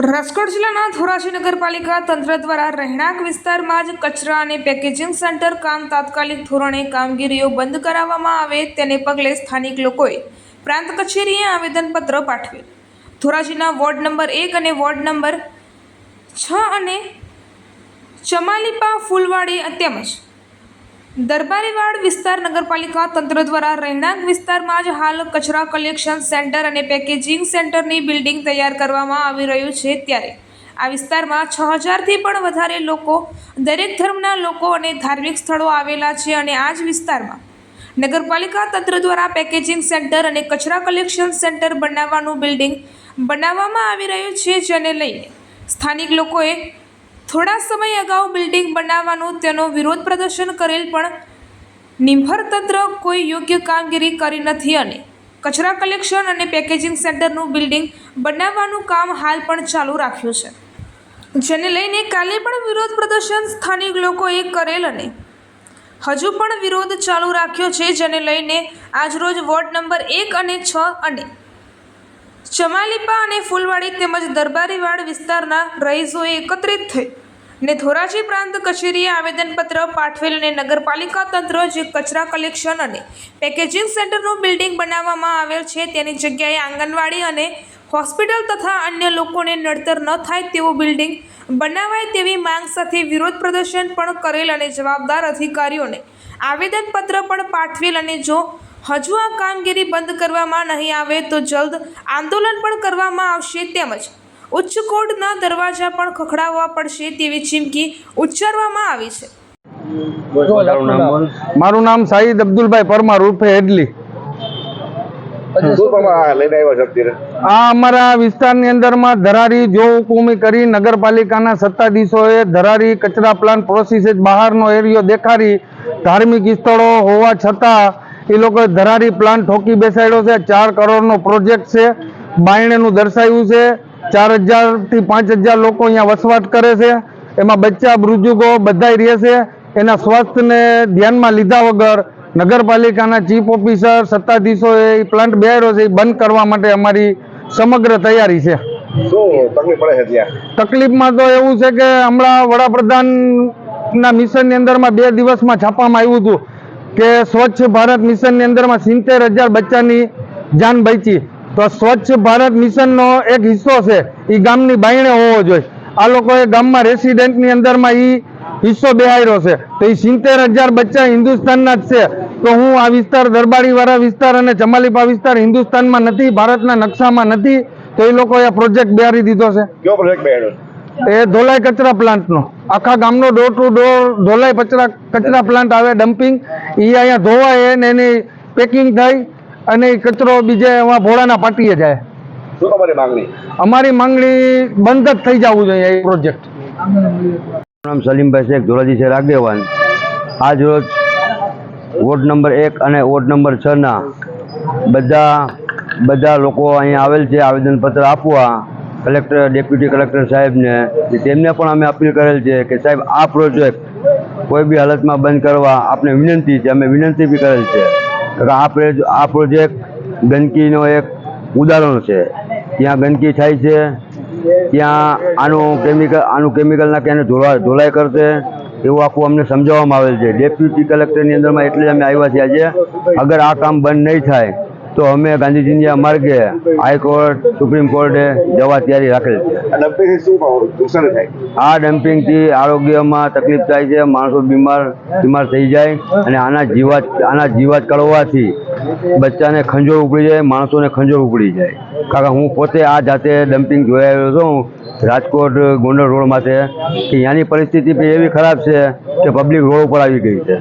રાજકોટ જિલ્લાના ધોરાજી નગરપાલિકા તંત્ર દ્વારા રહેણાંક વિસ્તારમાં જ કચરા અને પેકેજિંગ સેન્ટર કામ તાત્કાલિક ધોરણે કામગીરીઓ બંધ કરાવવામાં આવે તેને પગલે સ્થાનિક લોકોએ પ્રાંત કચેરીએ આવેદનપત્ર પાઠવેલ ધોરાજીના વોર્ડ નંબર એક અને વોર્ડ નંબર છ અને ચમાલીપા, ફૂલવાડી તેમજ દરબારીવાડ વિસ્તાર નગરપાલિકા તંત્ર દ્વારા રહેણાંક વિસ્તારમાં જ હાલ કચરા કલેક્શન સેન્ટર અને પેકેજિંગ સેન્ટરની બિલ્ડિંગ તૈયાર કરવામાં આવી રહ્યું છે ત્યારે. આ વિસ્તારમાં છ હજારથી પણ વધારે લોકો, દરેક ધર્મના લોકો અને ધાર્મિક સ્થળો આવેલા છે અને આ જ વિસ્તારમાં નગરપાલિકા તંત્ર દ્વારા પેકેજિંગ સેન્ટર અને કચરા કલેક્શન સેન્ટર બનાવવાનું બિલ્ડિંગ બનાવવામાં આવી રહ્યું છે જેને લઈને સ્થાનિક લોકોએ થોડા સમય અગાઉ બિલ્ડિંગ બનાવવાનું તેનો વિરોધ પ્રદર્શન કરેલ પણ નિંભર તંત્ર કોઈ યોગ્ય કામગીરી કરી નથી અને કચરા કલેક્શન અને પેકેજિંગ સેન્ટરનું બિલ્ડિંગ બનાવવાનું કામ હાલ પણ ચાલુ રાખ્યું છે. જેને લઈને કાલે પણ વિરોધ પ્રદર્શન સ્થાનિક લોકોએ કરેલ અને હજુ પણ વિરોધ ચાલુ રાખ્યો છે, જેને લઈને આજરોજ વોર્ડ નંબર એક અને છ અને ચમાલીપા અને ફૂલવાડી તેમજ દરબારીવાડ વિસ્તારના રહીશોએ એકત્રિત થઈ ને ધોરાજી પ્રાંત કચેરીએ આવેદનપત્ર પાઠવેલ અને નગરપાલિકા તંત્ર જે કચરા કલેક્શન અને પેકેજિંગ સેન્ટરનું બિલ્ડિંગ બનાવવામાં આવેલ છે તેની જગ્યાએ આંગણવાડી અને હોસ્પિટલ તથા અન્ય લોકોને નડતર ન થાય તેવું બિલ્ડિંગ બનાવાય તેવી માંગ સાથે વિરોધ પ્રદર્શન પણ કરેલ અને જવાબદાર અધિકારીઓને આવેદનપત્ર પણ પાઠવેલ અને જો હજુ આ કામગીરી બંધ કરવામાં નહીં આવે તો જલ્દ આંદોલન પણ કરવામાં આવશે તેમજ ઉચ્ચ કોર્ટના દરવાજા પણ ખખડાવવા પડશે તેવી ચીમકી ઉચ્ચારવામાં આવી છે. મારું નામ સાહિદ અબ્દુલભાઈ પરમાર ઉર્ફે હેડલી. આ અમારા વિસ્તારની અંદરમાં ધરારી જો હુકુમી કરી નગરપાલિકાના સત્તાધીશોએ ધરારી કચરા પ્લાન્ટ પ્રોસેસ બહારનો એરિયો દેખાડી ધાર્મિક સ્થળો હોવા છતાં એ લોકોએ ધરારી પ્લાન્ટ ઠોકી બેસાડ્યો છે. ચાર કરોડનો પ્રોજેક્ટ છે. બાયણેનું દર્શાવ્યું છે. ચાર હજારથી પાંચ હજાર લોકો અહીંયા વસવાટ કરે છે. એમાં બચ્ચા બુજુર્ગો બધાય રહે છે. એના સ્વાસ્થ્યને ધ્યાનમાં લીધા વગર નગરપાલિકાના ચીફ ઓફિસર સત્તાધીશોએ એ પ્લાન્ટ બેહાડ્યો છે. એ બંધ કરવા માટે અમારી સમગ્ર તૈયારી છે. તકલીફમાં તો એવું છે કે હમણાં વડાપ્રધાનના મિશનની અંદરમાં બે દિવસમાં છાપવામાં આવ્યું હતું. કે સ્વચ્છ ભારત મિશનની અંદરમાં સિત્તેર હજાર બચ્ચાની જાન બચી. તો સ્વચ્છ ભારત મિશનનો એક હિસ્સો છે એ ગામની બાયણે હોવો જોઈએ. આ લોકોએ ગામમાં રેસિડેન્ટની અંદરમાં એ હિસ્સો બેહાર્યો છે. તો એ સિત્તેર હજાર બચ્ચા હિન્દુસ્તાનના જ છે. તો હું આ વિસ્તાર, દરબારીવાળા વિસ્તાર અને ચમાલીપા વિસ્તાર હિન્દુસ્તાનમાં નથી, ભારતના નકશામાં નથી. તો એ લોકોએ પ્રોજેક્ટ બેહારી દીધો છે. કયો પ્રોજેક્ટ બેહાડ્યો એ ધોલાઈ કચરા પ્લાન્ટનો. આખા ગામનો ડોર ટુ ડોર ધોલાઈ કચરા કચરા પ્લાન્ટ આવે ડમ્પિંગ એ અહીંયા ધોવાય ને એની પેકિંગ થાય અને એ કચરો બીજે એમાં ભોળાના પાટીએ જાય. અમારી માંગણી બંધ જ થઈ જવું જોઈએ એ પ્રોજેક્ટ નામ સલીમભાઈ શેખ ધોરાજી છે આગેવાન. આજ રોજ વોર્ડ નંબર એક અને વોર્ડ નંબર છના બધા બધા લોકો અહીંયા આવેલ છે આવેદનપત્ર આપવા. કલેક્ટર, ડેપ્યુટી કલેક્ટર સાહેબને, તેમને પણ અમે અપીલ કરેલ છે કે સાહેબ, આ પ્રોજેક્ટ કોઈ બી હાલતમાં બંધ કરવા આપને વિનંતી છે, અમે વિનંતી બી કરેલ છે. કે આ આ પ્રોજેક્ટ ગંદકીનો એક ઉદાહરણ છે. ત્યાં ગંદકી થાય છે, ત્યાં આનું કેમિકલ આનું કેમિકલ નાખી ધોળા ધોલા ધોલાઈ કરશે, એવું આખું અમને સમજાવવામાં આવેલ છે. ડેપ્યુટી કલેક્ટરની અંદરમાં એટલે અમે આવ્યા છીએ આજે. અગર આ કામ બંધ નહીં થાય તો અમે ગાંધીજીના માર્ગે હાઈકોર્ટ સુપ્રીમ કોર્ટે જવા તૈયારી રાખેલ છે. આ ડમ્પિંગથી આ આરોગ્યમાં તકલીફ થાય છે માણસો બીમાર બીમાર થઈ જાય અને આના જીવાત આના જીવાત કરવાથી બચ્ચાને ખંજોળ ઉપડી જાય માણસોને ખંજોળ ઉપડી જાય. કારણ કે હું પોતે આ જાતે ડમ્પિંગ જોઈ આવ્યો છું રાજકોટ ગોંડલ રોડ માટે કે ત્યાંની પરિસ્થિતિ એવી ખરાબ છે કે પબ્લિક રોડ ઉપર આવી ગઈ છે.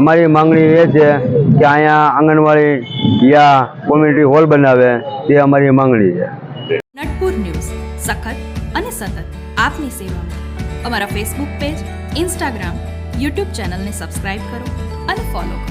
અમારી માંગણી એ છે કે આંગણવાડી યા કોમ્યુનિટી હોલ બનાવે તે અમારી માંગણી છે. નટપુર ન્યૂઝ, સખત અને સતત આપની સેવામાં. અમારા ફેસબુક પેજ ઇન્સ્ટાગ્રામ યુટ્યુબ ચેનલને સબસ્ક્રાઇબ કરો અને ફોલો કરો.